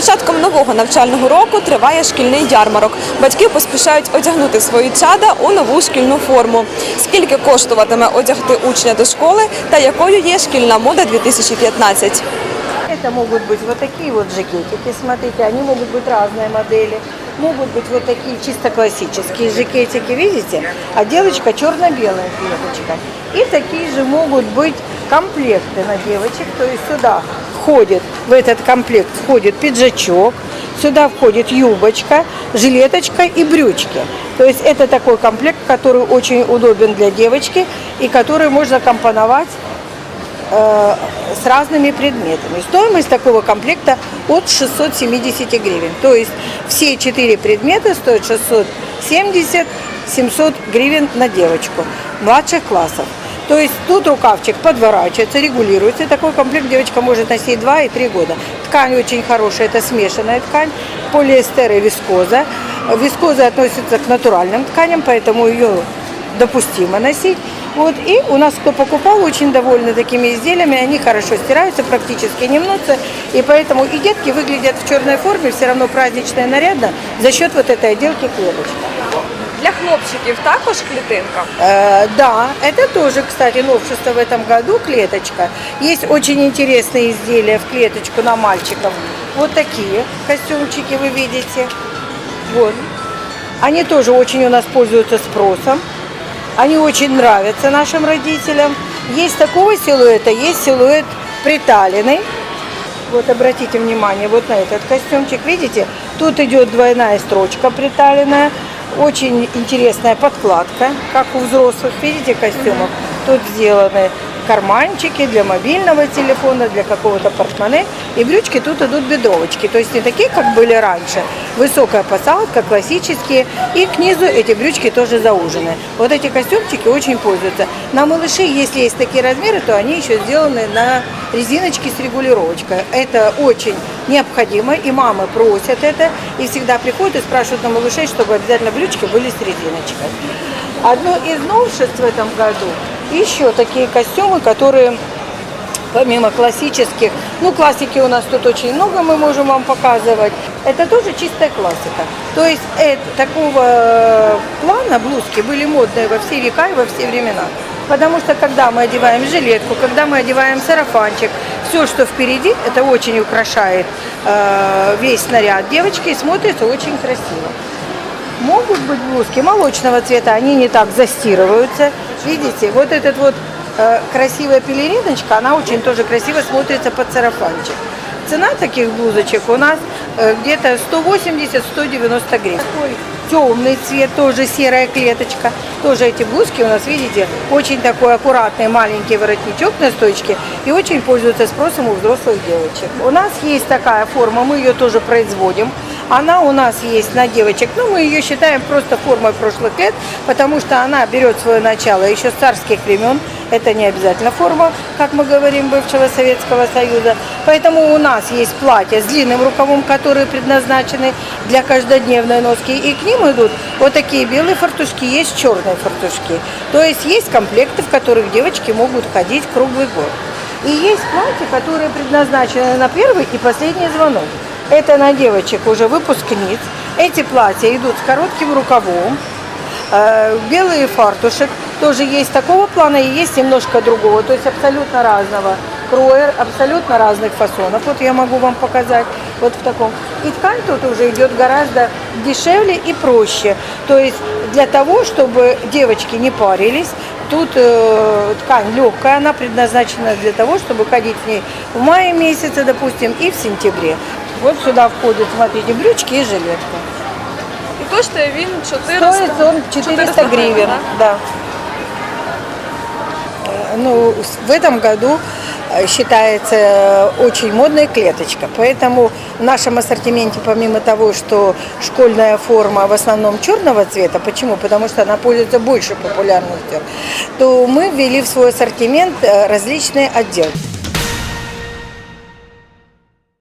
початком нового навчального року триває шкільний ярмарок. Батьки поспішають одягнути свої чада у нову шкільну форму. Скільки коштуватиме одягти учня до школи та якою є шкільна мода 2015? Это могут быть вот такие вот жакетики, смотрите, они могут быть разные модели. Могут быть вот такие чисто классические жакетики, видите? А девочка черно-белая клеточка. И такие же могут быть комплекты на девочек, то есть сюда входит, в этот комплект входит пиджачок, сюда входит юбочка, жилеточка и брючки. То есть это такой комплект, который очень удобен для девочки и который можно компоновать э, с разными предметами. Стоимость такого комплекта от 670 гривен. То есть все четыре предмета стоят 670-700 гривен на девочку младших классов. То есть тут рукавчик подворачивается, регулируется. Такой комплект девочка может носить 2 и 3 года. Ткань очень хорошая, это смешанная ткань, полиэстер и вискоза. Вискоза относится к натуральным тканям, поэтому ее допустимо носить. Вот, и у нас, кто покупал, очень довольны такими изделиями, они хорошо стираются, практически не мнутся, и поэтому и детки выглядят в черной форме, все равно празднично и нарядно, за счет вот этой отделки клеточки. Для хлопчиків також клітинка. Э, да, это тоже, кстати, новшество в этом году, клеточка. Есть очень интересные изделия в клеточку на мальчиков. Вот такие костюмчики вы видите. Вот. Они тоже очень у нас пользуются спросом. Они очень нравятся нашим родителям. Есть такого силуэта, есть силуэт приталенный. Вот обратите внимание вот на этот костюмчик. Видите, тут идет двойная строчка приталенная. Очень интересная подкладка, как у взрослых, видите, костюмов. Тут сделаны карманчики для мобильного телефона, для какого-то портмоне. И брючки тут идут бедровочки. То есть не такие, как были раньше. Высокая посадка, классические. И к низу эти брючки тоже заужены. Вот эти костюмчики очень пользуются. На малыши, если есть такие размеры, то они еще сделаны на резиночке с регулировочкой. Это очень необходимо, и мамы просят это, и всегда приходят и спрашивают на малышей, чтобы обязательно брючки были с резиночкой. Одно из новшеств в этом году еще такие костюмы, которые помимо классических, ну классики у нас тут очень много, мы можем вам показывать. Это тоже чистая классика. То есть э, такого э, плана блузки были модные во все века и во все времена. Потому что когда мы одеваем жилетку, когда мы одеваем сарафанчик, все, что впереди, это очень украшает э, весь снаряд девочки и смотрится очень красиво. Могут быть блузки молочного цвета, они не так застирываются. Видите, вот этот вот э, красивая пелериночка, она очень тоже красиво смотрится под сарафанчик. Цена таких блузочек у нас э, где-то 180-190 гривен. Такой темный цвет, тоже серая клеточка. Тоже эти блузки у нас, видите, очень такой аккуратный маленький воротничок на стоечке и очень пользуется спросом у взрослых девочек. У нас есть такая форма, мы ее тоже производим. Она у нас есть на девочек, но мы ее считаем просто формой прошлых лет, потому что она берет свое начало еще с царских времен. Это не обязательно форма, как мы говорим, бывшего Советского Союза. Поэтому у нас есть платья с длинным рукавом, которые предназначены для каждодневной носки. И к ним идут вот такие белые фартушки, есть черные фартушки. То есть есть комплекты, в которых девочки могут ходить круглый год. И есть платья, которые предназначены на первый и последний звонок. Это на девочек уже выпускниц. Эти платья идут с коротким рукавом, Э, Белый фартушек тоже есть такого плана и есть немножко другого, то есть абсолютно разного кроя, абсолютно разных фасонов. Вот я могу вам показать вот в таком. И ткань тут уже идет гораздо дешевле и проще. То есть для того, чтобы девочки не парились, тут э, ткань легкая, она предназначена для того, чтобы ходить в ней в мае месяце, допустим, и в сентябре. Вот сюда входят, смотрите, брючки и жилетка. І коштує він 400, Стоит он 400 гривен, да? да. Э, Ну, с- в этом году э, считается э, очень модная клеточка. Поэтому в нашем ассортименте, помимо того, что школьная форма в основном черного цвета, почему? Потому что она пользуется большей популярностью, то мы ввели в свой ассортимент э, различные отделки.